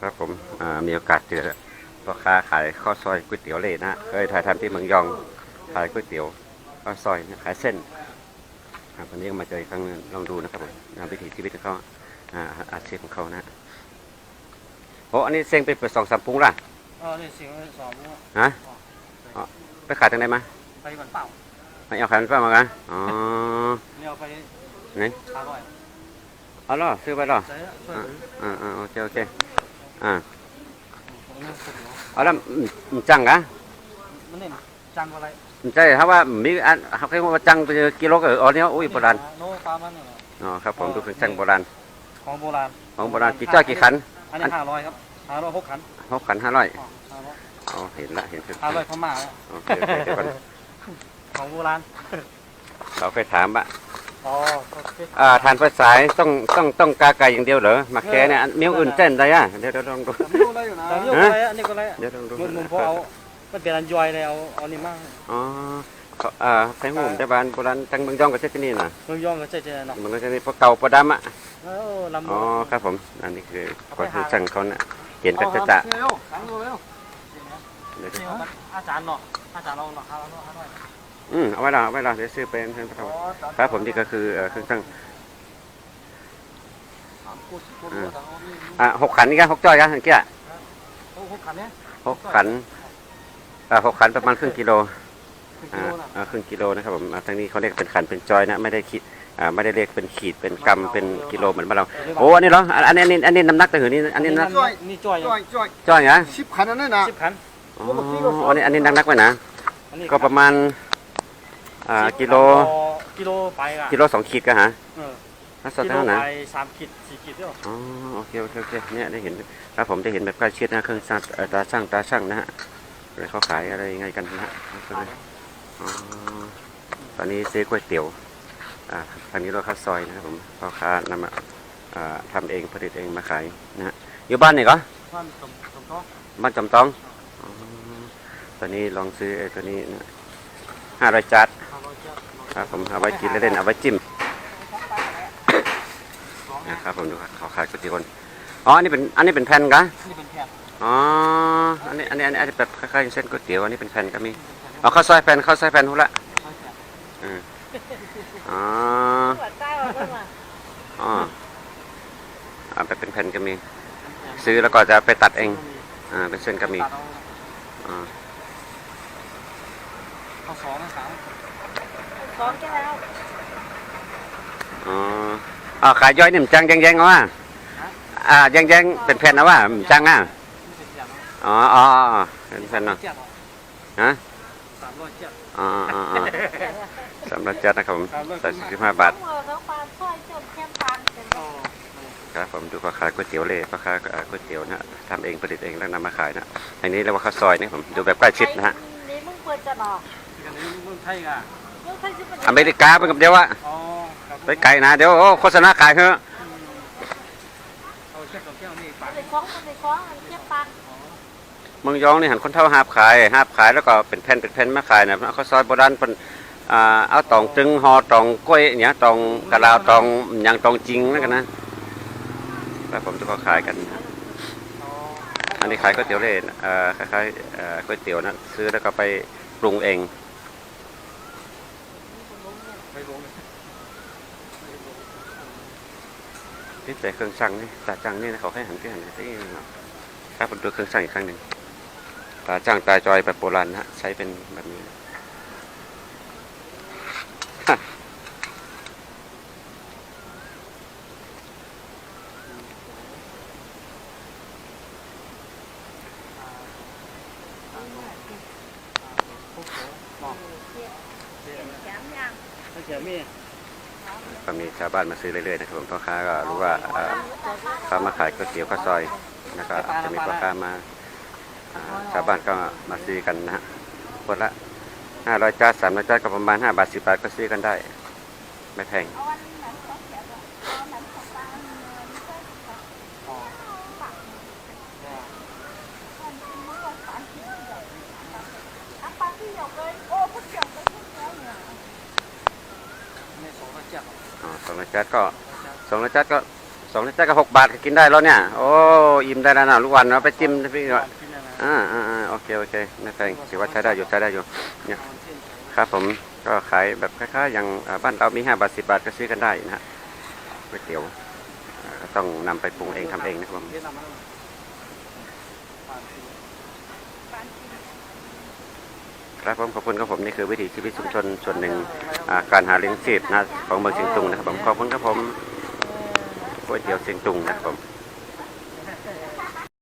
ครับผมอ่ามีโอกาสเจอพ่อค้าขายข้าวซอยก๋วยเตี๋ยวเละนะเคยถ่ายทำที่เมืองยองขายก๋วยเตี๋ยวข้าวซอยเนี่ยขายเส้นครับวันนี้ก็มาเจออีกครั้งหนึงลองดูนะครับผมงานวิถีชีวิตของเขาอ่าอาชีพของเขานะโอ้อันนี้เซ็งไปเปิดสองสามปุ้งละเออนี่เสียงสองอะฮะอ๋อไปขายทางไหนมาไปบันเปล่าไม่เอาขายมันเปล่ามากันอ๋อเนี่ยเอาไปไหนอร่อยเอาล่อซื้อไปล่อใช่ช่วยอ่าถืออ่าอ่าโอเคโอเค อ่าตรงนี้สุดเนาะเอาแล้วอืมจังกะมันนี่จังอะไรใช่ครับว่ามีอันเขาเรียกว่าจังเป็นกิโลก็เอออ๋อเนี่ยโอ้ยโบราณโน้ตามมันเนี่ยอ๋อครับผมดูเป็นจังโบราณของโบราณของโบราณกี่จ้อยกี่ขันอันนี้ห้าร้อยครับห้าร้อยหกขันหกขันห้าร้อยอ๋อห้าร้อยอ๋อเห็นละเห็นคือห้าร้อยพม่าเนี่ยโอเคโอเคเดี๋ยวก่อนของโบราณเราเคยถามว่า อ๋อโอเคอ่าทานไฟสายต้องต้องต้องกาไก่อย่างเดียวเหรอหมักแกเนี่ยอันเมี้ยวอื่นเต้นได้อะเดี๋ยวเดี๋ยวลองดูแต่ไม่รู้อะไรอยู่นะแต่นี่ก็อะไรอันนี้ก็อะไรเดี๋ยวลองดูมุนมุนพอเอามันเป็นอันย่อยเลยเอาเอานี่มากอ๋อเขาอ่าไทยหุ่มแต่บ้านโบราณทางเมืองยองก็ใช่ที่นี่น่ะเมืองย่องก็เจ๊เจ๊เนาะมันก็จะนี่พวกเก่าประดำอะเออลำอ๋อครับผมอันนี้คือความรู้จังเขาเนี่ยเห็นกันจะจะเร็วสั่งเร็วเดี๋ยวนี่เอาอาจารย์เนาะอาจารย์เราเนาะห้าร้อยห้าร้อย อืมเอาไว้ละเอาไว้ละเดี๋ยวซื้อเป็นเพื่อนพระครับผมนี่ก็คือเอ่อเครื่องช่างสามกูสิบกูตัวต่างเอานี่อะหกขันนี่กันหกจ้อยกันเมื่อกี้โอ้หกขันเนี่ยหกขันอ่าหกขันประมาณครึ่งกิโลเป็นกิอ่าโลน่ะอ่าครึ่งกิโลนะครับผมอ่าทางนี้เขาเรียกเป็นขันเป็นจอยนะไม่ได้ขีดอ่าไม่ได้เรียกเป็นขีดเป็นกำเป็นกิโลเหมือนบ้านเราโอ้อันนี้เหรออันอันนี้อันนี้อันนี้น้ำหนักแต่หือนี่อันนี้นะนี่จ้อยจ้อยจ้อยจ้อยเหรอสิบขันอันนั้นนะสิบขันอ๋ออันนี้อันนี้นักๆไว้นะอันนี้ก็ประมาณ อ่ากิโลกิโลไปอะกิโลสองขีดก็ฮะเออน่าสดกิโลเท่าไหร่ไปสามขีดสี่ขีดเดียวอ๋อโอเคโอเคโอเคเนี่ยได้เห็นครับผมได้เห็นแบบใกล้ชิดนะเครื่องช่างเอ่อตาช่างตาช่างนะฮะอะไรเขาขายอะไรยังไงกันนะฮะอ๋อตอนนี้ซื้อก๋วยเตี๋ยวอ่าทางนี้เราเข้าซอยนะครับผมพ่อค้านำมาอ่าทำเองผลิตเองมาขายนะฮะอยู่บ้านนี่ก็มันสมสมทบบ้านจำต้องอ๋อตอนนี้ลองซื้อไอ้ตัวนี้ห้าร้อยจัดห้าร้อยเจ็ด ครับผมเอาไว้กินเล่นๆเอาไว้จิ้มนะครับผมดูครับเขาขายก๋วยเตี๋ยวคนอ๋ออันนี้เป็นอันนี้เป็นแผ่นกะนี่เป็นแผ่นอ๋ออันนี้อันนี้อันนี้แบบคล้ายๆเส้นก๋วยเตี๋ยวอันนี้เป็นแผ่นก็มีเอาข้าวซอยแผ่นข้าวซอยแผ่นหูละอืมอ๋ออ๋อเอาไปเป็นแผ่นก็มี ซื้อแล้วก็จะไปตัดเองอ่าเป็นเส้นก็มีตัดเอาอ่าเอา สองนะสามอ๋ออ่าขายย่อยนี่มันจังแยงๆเอาว่าอ่าแยงๆเป็นแผ่นเอาว่ามันจังอะนี่เป็นแผ่นเนาะอ๋ออ๋ออ๋อเป็นแผ่นเนาะเจ็ดฮะสามร้อยเจ็ดอ๋ออ๋ออ๋อสำหรับจัดนะครับผมใส่สิบห้าบาทอ๋อครับผมดูพ่อค้าก๋วยเตี๋ยวเลยพ่อค้าเอ่อก๋วยเตี๋ยวนะทำเองผลิตเองแล้วนำมาขายนะอันนี้เรียกว่าข้าวซอยนี่ผมดูแบบใกล้ชิดนะฮะนี่มึงเปิดจะหนอที่กันนี้เมืองไทยอะมึงเคยซื้ อมาอเมริกาเป็นกับเดียวอะอ๋อครับไปไกลนะเดี๋ยวโอ้โฆษณาขายเถอะเอาเชือกกับเชือกนี่ปามันในคล้องมันในคล้องอันเทียบปันเมืองยองนี่หันคนเท่าหาบขายหาบขายแล้วก็เป็นแผ่นเป็นแผ่นมาขายนะข้าวซอยโบราณเป็นอ่าเอาตองจึงห่อตองกล้วยเนี่ยตองกะลาวตองหยังตองจริงนั่นกันนะแล้วผมจะก็ขายกันนะอ๋ออันนี้ขายก๋วยเตี๋ยวเลยเอ่อคล้ายๆเอ่อก๋วยเตี๋ยวนะซื้อแล้วก็ไปปรุงเอง ไปลง นี่แต่เครื่องสั่งนี่ตาจังนี่นะเขาให้หันที่หันที่เนาะครับผมดูเครื่องสั่งอีกครั้งหนึ่งตาจังตาจอยแบบโบราณนะฮะใช้เป็นแบบนี้ฮะแถมยังถ้าเขียนมี ก็มีชาวบ้านมาซื้อเรื่อยๆนะครับผมพ่อค้าก็รู้ว่าเขามาขายก๋วยเตี๋ยวข้าวซอยแล้วก็จะมีพ่อค้ามาชาวบ้านก็มาซื้อกันนะฮะคนละห้าร้อยจ้าสามร้อยจ้าก็ประมาณห้าบาทสิบบาทก็ซื้อกันได้ ไม่แพง เอาวันนั้นเขาเขียนว่าเอาวันนั้นของตาเงินก็อ๋อปักมันมันก็สามสิบใหญ่อะปาที่หยกเลยโอ้พุทธหยกเลยพุทธแล้วเนี่ยในสองร้อยเจ็ดอ๋อสองร้อยจานก็สองร้อยจานก็สองลิตรก็หกบาทก็กินได้แล้วเนี่ย โอ้อิ่มได้แล้วนะลูกวันเราไปจิ้มนะพี่ก่ก็อนที่เนี่ยนะอ่าอ่าอ่าโอเคโอเคน่าจะถือว่าใช้ได้อยู่ใช้ได้อยู่เนี่ยเอาเส้นใส่ครับผมก็ขายแบบคล้ายๆอย่างอ่าบ้านเรามีห้าบาทสิบาทก็ซื้อกันได้นะฮะก๋วยเตี๋ยวอ่าก็ต้องนำไปปรุงเองทำเองนะครับผม เวียดนามมันผ่านที่ ครับผมขอบคุณครับผมนี่คือวิถีชีวิตชุมชนส่วนหนึ่งอ่าการหาเลี้ยงชีพนะของเมืองเชียงตุงนะครับผมขอบคุณครับผมก๋วยเตี๋ยวเชียงตุงนะครับผม